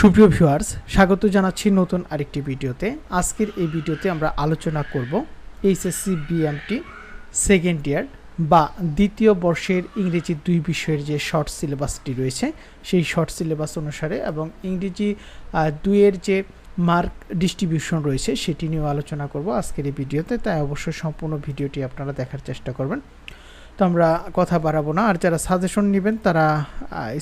সুপ্রিয় ভিউয়ার্স, স্বাগত জানাচ্ছি নতুন আরেকটি ভিডিওতে। আজকের এই ভিডিওতে আমরা আলোচনা করব এইচএসসি বিএমটি সেকেন্ড ইয়ার বা দ্বিতীয় বর্ষের ইংরেজি দুই বিষয়ের যে শর্ট সিলেবাসটি রয়েছে, সেই শর্ট সিলেবাস অনুসারে এবং ইংরেজি দুইয়ের যে মার্ক ডিস্ট্রিবিউশন রয়েছে, সেটি নিয়েও আলোচনা করব আজকের এই ভিডিওতে। তাই অবশ্যই সম্পূর্ণ ভিডিওটি আপনারা দেখার চেষ্টা করবেন। তো আমরা কথা বাড়াবো না। আর যারা সাজেশন নেবেন, তারা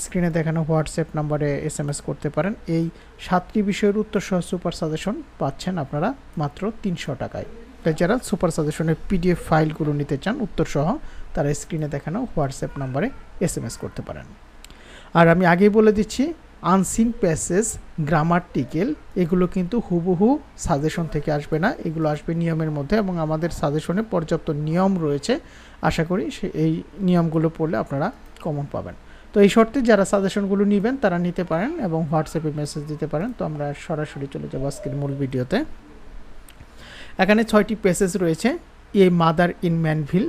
স্ক্রিনে দেখানো হোয়াটসঅ্যাপ নাম্বারে এস এম এস করতে পারেন। এই সাতটি বিষয়ের উত্তর সহ সুপার সাজেশন পাচ্ছেন আপনারা মাত্র তিনশো টাকায়। তাই যারা সুপার সাজেশনের পিডিএফ ফাইলগুলো নিতে চান, উত্তর সহ, তারা স্ক্রিনে দেখানো হোয়াটসঅ্যাপ নাম্বারে এস এম এস করতে পারেন। আর আমি আগেই বলে দিচ্ছি আনসিন প্যাসেজ গ্রামারটিকেল এগুলো কিন্তু হুবহু সাজেশন থেকে আসবে না। এগুলো আসবে নিয়মের মধ্যে এবং আমাদের সাজেশনে পর্যাপ্ত নিয়ম রয়েছে। আশা করি সে এই নিয়মগুলো পড়লে আপনারা কমন পাবেন। তো এই শর্তে যারা সাজেশনগুলো নেবেন, তারা নিতে পারেন এবং হোয়াটসঅ্যাপে মেসেজ দিতে পারেন। তো আমরা সরাসরি চলে যাব আজকের মূল ভিডিওতে। এখানে ছয়টি পেসেজ রয়েছে। A mother in Mannville,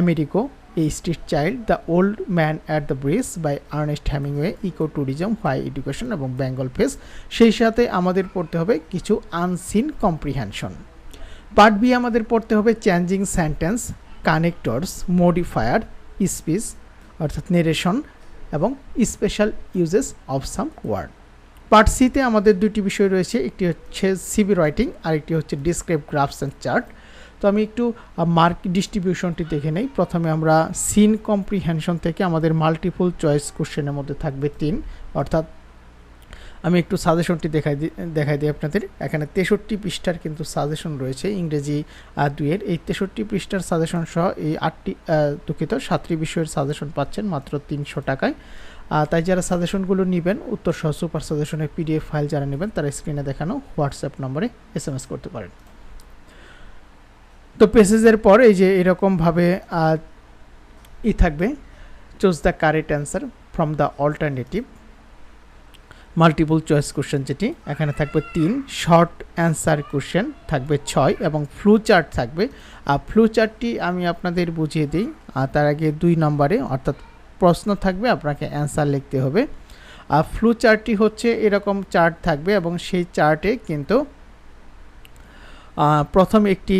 Amerigo a street child the old man at the bridge by Ernest Hemingway eco tourism high education এবং বেঙ্গল ফেস সেই সাথে আমাদের পড়তে হবে কিছু আনসিন কম্প্রিহেনশন পার্ট বি আমাদের পড়তে হবে changing sentence connectors modifier speech অর্থাৎ নেরেশন এবং special uses of some word part সিতে আমাদের দুটি বিষয় রয়েছে, একটি হচ্ছে সিবি রাইটিং আর একটি হচ্ছে ডিসক্রাইব গ্রাফস অ্যান্ড চার্ট তো আমি একটু মার্ক ডিস্ট্রিবিউশনটি দেখে নেই। প্রথমে আমরা সিন কম্প্রিহেনশন থেকে আমাদের মাল্টিপল চয়েস কোশ্চেনের মধ্যে থাকবে তিন। অর্থাৎ আমি একটু সাজেশনটি দেখাই দেখাই দিই আপনাদের। এখানে তেষট্টি পৃষ্ঠার কিন্তু সাজেশন রয়েছে, ইংরেজি দুইয়ের। এই তেষট্টি পৃষ্ঠার সাজেশন সহ এই আটটি দুঃখিত, সাতটি বিষয়ের সাজেশন পাচ্ছেন মাত্র তিনশো টাকায়। তাই যারা সাজেশনগুলো নেবেন, উত্তর সহ সুপার সাজেশনের পিডিএফ ফাইল যারা নেবেন, তারা স্ক্রিনে দেখানো হোয়াটসঅ্যাপ নম্বরে এস করতে পারেন। তো পেসেজের পর এই যে এরকমভাবে ই থাকবে choose the correct answer from the alternative multiple choice question যেটি, এখানে থাকবে তিন শর্ট অ্যান্সার কোশ্চেন থাকবে ছয় এবং ফ্লু চার্ট থাকবে। আর ফ্লু চার্টটি আমি আপনাদের বুঝিয়ে দিই আর তার আগে দুই নম্বরে, অর্থাৎ প্রশ্ন থাকবে, আপনাকে অ্যান্সার লিখতে হবে। আর ফ্লু চার্টটি হচ্ছে এরকম চার্ট থাকবে এবং সেই চার্টে কিন্তু প্রথম একটি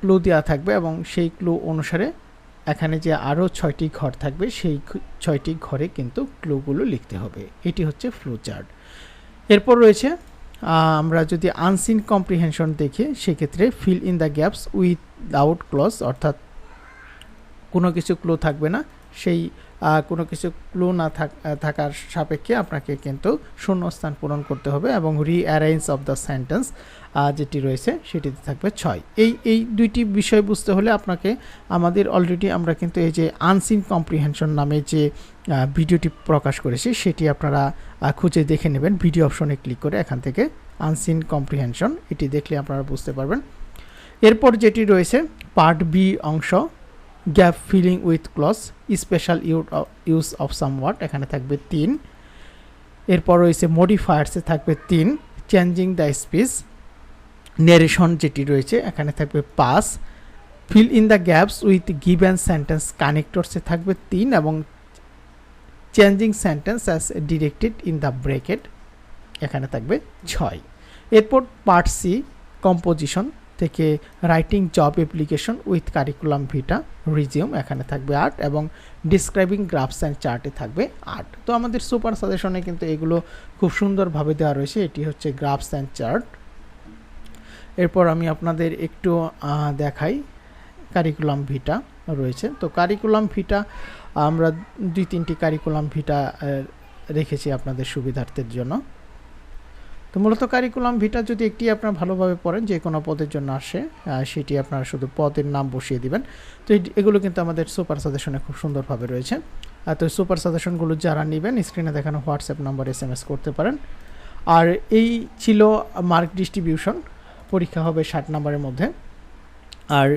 ক্লু দেওয়া থাকবে এবং সেই ক্লু অনুসারে এখানে যে আরও ছয়টি ঘর থাকবে, সেই ছয়টি ঘরে কিন্তু ক্লুগুলো লিখতে হবে। এটি হচ্ছে ফ্লো চার্ট এরপর রয়েছে আমরা যদি আনসিন কম্প্রিহেনশন দেখি, সেক্ষেত্রে fill in the gaps without clues অর্থাৎ কোনো কিছু ক্লু থাকবে না। সেই কোনো কিছু ক্লু না থাক- থাকার সাপেক্ষে আপনাকে কিন্তু শূন্যস্থান পূরণ করতে হবে এবং রিঅ্যারেঞ্জ অফ দ্য সেন্টেন্স যেটি রয়েছে সেটিতে থাকবে ছয়। এই এই দুইটি বিষয় বুঝতে হলে আপনাকে আমাদের অলরেডি আমরা কিন্তু এই যে আনসিন কম্প্রিহেনশন নামে যে ভিডিওটি প্রকাশ করেছি সেটি আপনারা খুঁজে দেখে নেবেন। ভিডিও অপশনে ক্লিক করে এখান থেকে আনসিন কম্প্রিহেনশন এটি দেখলে আপনারা বুঝতে পারবেন। এরপর যেটি রয়েছে পার্ট বি অংশ gap filling with clues special use of some word এখানে থাকবে তিন। এরপর রয়েছে মডিফায়ার্সে থাকবে তিন। চেঞ্জিং দ্য স্পিচ নেরেশন যেটি রয়েছে, এখানে থাকবে pass fill in the gaps with given sentence কানেক্টরসে থাকবে তিন এবং changing sentence as directed in the bracket এখানে থাকবে ছয়। এরপর পার্ট সি কম্পোজিশন থেকে writing job application with curriculum vitae resume এখানে থাকবে আর্ট এবং ডিসক্রাইবিং গ্রাফস অ্যান্ড চার্টে থাকবে আর্ট তো আমাদের সুপার সাজেশনে কিন্তু এগুলো খুব সুন্দরভাবে দেওয়া রয়েছে। এটি হচ্ছে গ্রাফস অ্যান্ড চার্ট এরপর আমি আপনাদের একটু দেখাই কারিকুলাম ভিটা রয়েছে। তো কারিকুলাম ভিটা আমরা দুই তিনটি কারিকুলাম ভিটা রেখেছি আপনাদের সুবিধার্থের জন্য। তো মূলত কারিকুলাম ভিটা যদি একটি আপনার ভালোভাবে পড়েন, যে কোনো পদের জন্য আসে সেটি আপনারা শুধু পদের নাম বসিয়ে দিবেন। তো এগুলো কিন্তু আমাদের সুপার সাজেশনে খুব সুন্দরভাবে রয়েছে। আর তো সুপার সাজেশনগুলো যারা নেবেন স্ক্রিনে দেখানো WhatsApp number S M S করতে পারেন। আর এই ছিল মার্ক ডিস্ট্রিবিউশন পরীক্ষা হবে ষাট নম্বরের মধ্যে। আর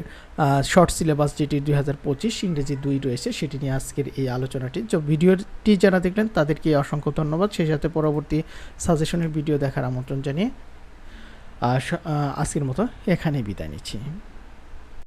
শর্ট সিলেবাস যেটি দুই হাজার পঁচিশ, ইংরেজি দুই রয়েছে, সেটি নিয়ে আজকের এই আলোচনাটি। তো ভিডিওটি যারা দেখলেন, তাদেরকে অসংখ্য ধন্যবাদ। সেই সাথে পরবর্তী সাজেশনের ভিডিও দেখার আমন্ত্রণ জানিয়ে আজকের মতো এখানেই বিদায় নিচ্ছি।